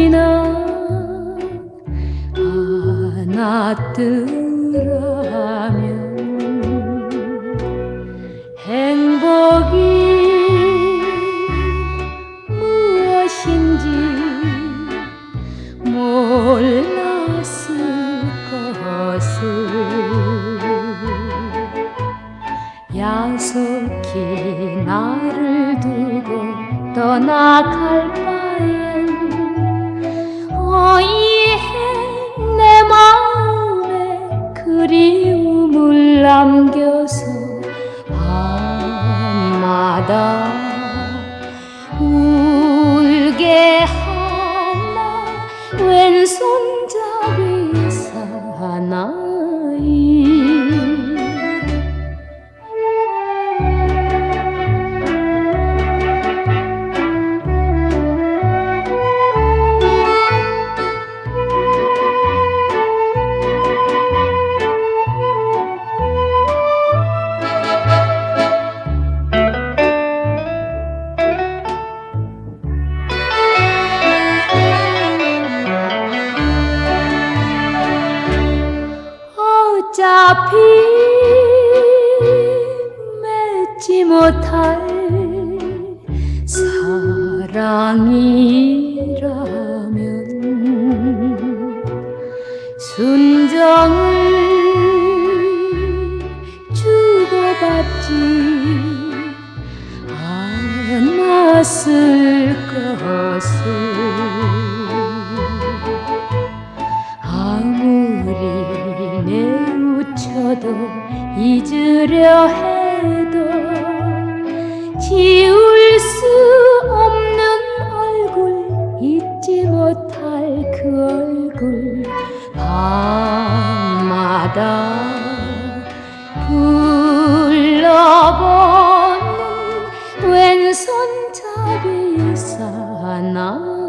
지나 않았더라면 행복이 무엇인지 몰랐을 것을. 야속히 나를 두고 떠나갈 바엔 남겨서 밤마다 울게 하나. 왼손 어차피 맺지 못할 사랑이라면 순정을 주고받지 않았을 것을 내우쳐도 잊으려 해도 지울 수 없는 얼굴 잊지 못할 그 얼굴. 밤마다 불러보는 왼손잡이 사나이